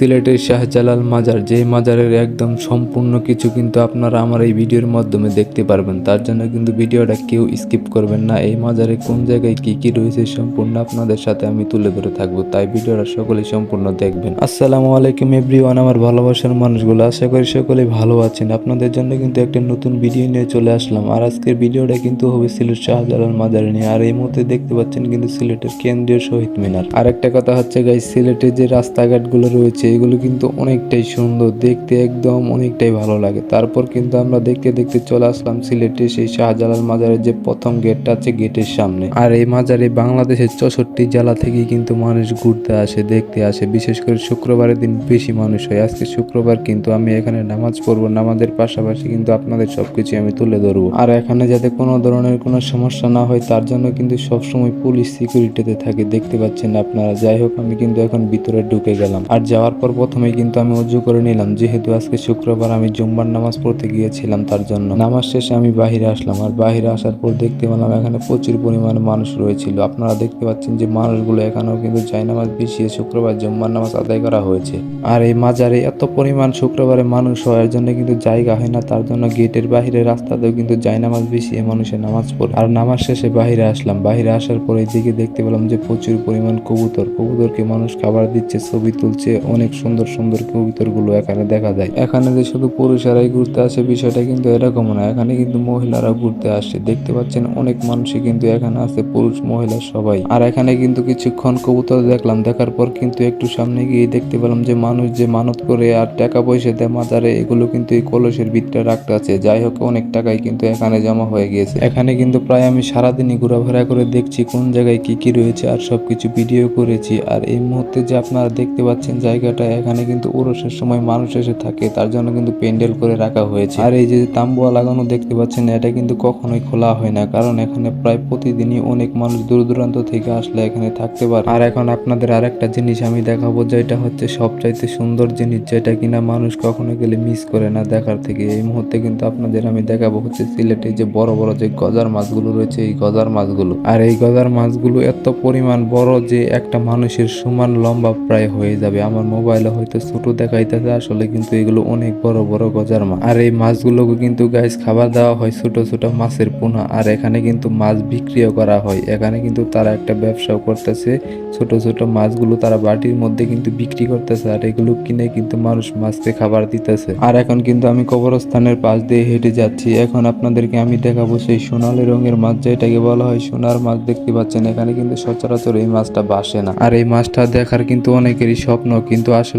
সিলেটের শাহজালাল মাজার যে মাজারের একদম সম্পূর্ণ কিছু কিন্তু আপনারা আমার এই ভিডিওর মাধ্যমে দেখতে পারবেন। তার জন্য কিন্তু ভিডিওটা কেউ স্কিপ করবেন না। এই মাজারে কোন জায়গায় কি কি রয়েছে সম্পূর্ণ আপনাদের সাথে আমি তুলে ধরে থাকব। তাই ভিডিওটা সকলেই সম্পূর্ণ দেখবেন। আসসালামু আলাইকুম এভরিওয়ান, আমার ভালোবাসার মানুষগুলো। আশা করি সকলেই ভালো আছেন। আপনাদের জন্য কিন্তু একটা নতুন ভিডিও নিয়ে চলে আসলাম। আর আজকের ভিডিওটা কিন্তু হবে সিলেট শাহজালাল মাজার নিয়ে। আর এই মুহূর্তে দেখতে পাচ্ছেন কিন্তু সিলেটের কেন্দ্রীয় শহীদ মিনার। আর একটা কথা হচ্ছে গাই সিলেটের যে রাস্তাঘাটগুলো রয়েছে এগুলো কিন্তু অনেকটাই সুন্দর, দেখতে একদম অনেকটাই ভালো লাগে। তারপর কিন্তু আমরা দেখতে দেখতে চলে আসলাম সিলেটে সেই শাহজালাল মাজারের যে প্রথম গেটটা আছে গেটের সামনে। আর এই মাজারে বাংলাদেশের চৌষট্টি জেলা থেকে কিন্তু মানুষ ঘুরতে আসে, দেখতে আসে। বিশেষ করে শুক্রবারের দিন বেশি মানুষ হয়। আজকে শুক্রবার কিন্তু আমি এখানে নামাজ পড়ব, নামাজের পাশাপাশি কিন্তু আপনাদের সবকিছু আমি তুলে ধরবো। আর এখানে যাতে কোনো ধরনের কোনো সমস্যা না হয়, তার জন্য কিন্তু সবসময় পুলিশ সিকিউরিটিতে থাকে, দেখতে পাচ্ছেন আপনারা। যাই হোক, আমি কিন্তু এখন ভিতরে ঢুকে গেলাম। আর যাওয়ার পর প্রথমেই কিন্তু আমি অজু করে নিলাম। যেহেতু আজকে শুক্রবার, আমি জুম্বার নামাজ পড়তে গিয়েছিলাম তার জন্য। নামাজ শেষে আমি বাহিরে আসলাম আর বাহিরে আসার পর দেখতে পেলাম এখানে প্রচুর পরিমাণে মানুষ রয়েছিল। আপনারা দেখতে পাচ্ছেন যে মানুষগুলো এখানেও কিন্তু জায় নামাজ পিছিয়ে শুক্রবার জুম্বার নামাজ আদায় করা হয়েছে। আর এই মাজারে এত পরিমাণ শুক্রবারে মানুষ হওয়ার জন্য কিন্তু জায়গা হয় না, তার জন্য গেটের বাহিরে রাস্তাতেও কিন্তু জায় নামাজ বিছিয়ে মানুষের নামাজ পড়ে। আর নামাজ শেষে বাহিরে আসলাম। বাহিরে আসার পর দিকে দেখতে পেলাম যে প্রচুর পরিমাণ কবুতর। কবুতরকে মানুষ খাবার দিচ্ছে, ছবি তুলছে, অনেক সুন্দর সুন্দর কবুতরগুলো এখানে দেখা যায়। এখানে যে শুধু পুরুষেরাই ঘুরতে আসে বিষয়টা কিন্তু এরকম না। এখানে কিন্তু মহিলারা ঘুরতে আসে। দেখতে পাচ্ছেন অনেক মানুষই কিন্তু এখানে আছে, পুরুষ, মহিলা সবাই। আর এখানে কিন্তু কিছুক্ষণ কবুতর দেখলাম। দেখার পর কিন্তু একটু সামনে গিয়ে দেখতে পেলাম যে মানুষ যে মানত করে আর টাকা পয়সা দেয় মাজারে, এগুলো কিন্তু এই কলসের ভিতরে রাখতে আছে। যাই হোক, অনেক টাকাই কিন্তু এখানে জমা হয়ে গিয়েছে। এখানে কিন্তু প্রায় আমি সারাদিনই ঘোরাফেরা করে দেখছি কোন জায়গায় কি কি রয়েছে আর সবকিছু ভিডিও করেছি। আর এই মুহূর্তে যে আপনারা দেখতে পাচ্ছেন জায়গাটা এখানে কিন্তু উরসের সময় মানুষ এসে থাকে, তার জন্য কিন্তু প্যান্ডেল করে রাখা হয়েছে। আর এই যে তাম্বুয়া লাগানো দেখতে পাচ্ছেন, এটা কিন্তু কখনোই খোলা হয় না, কারণ এখানে প্রায় প্রতিদিনই অনেক মানুষ দূর দূরান্ত থেকে আসলে এখানে থাকতে পারে। আর এখন আপনাদের আরেকটা জিনিস আমি দেখাবো, যেটা হচ্ছে সবচাইতে সুন্দর জিনিস, যেটা কিনা মানুষ কখনো গেলে মিস করে না দেখার থেকে। এই মুহূর্তে কিন্তু আপনাদের আমি দেখাবো হচ্ছে সিলেটে যে বড় বড় যে গজার মাছগুলো রয়েছে, এই গজার মাছগুলো। আর এই গজার মাছগুলো এত পরিমাণ বড় যে একটা মানুষের সমান লম্বা প্রায় হয়ে যাবে, আমার মোবাইলে হয়তো ছোট দেখাইতেছে, আসলে কিন্তু এগুলো অনেক বড় বড় গজার মাছ। আর এই মাছগুলোকে কিন্তু গাইস খাবার দেওয়া হয় ছোট ছোট মাছের পোনা। আর এখানে কিন্তু মাছ বিক্রিও করা হয়। এখানে কিন্তু তারা একটা ব্যবসাও করতেছে। ছোট ছোট মাছগুলো তারা বাটির মধ্যে কিন্তু বিক্রি করতেছে। আর এগুলো কিনে কিন্তু মানুষ মাছকে খাবার দিতেছে। আর এখন কিন্তু আমি কবরস্থানের পাশ দিয়ে হেঁটে যাচ্ছি। এখন আপনাদেরকে আমি দেখাবো সেই সোনালী রঙের মাছ, যেটাকে বলা হয় সোনার মাছ। দেখতে পাচ্ছেন, এখানে কিন্তু সচরাচর এই মাছটা বাসে না। আর এই মাছটা দেখার কিন্তু অনেকেরই স্বপ্ন, কিন্তু আসলে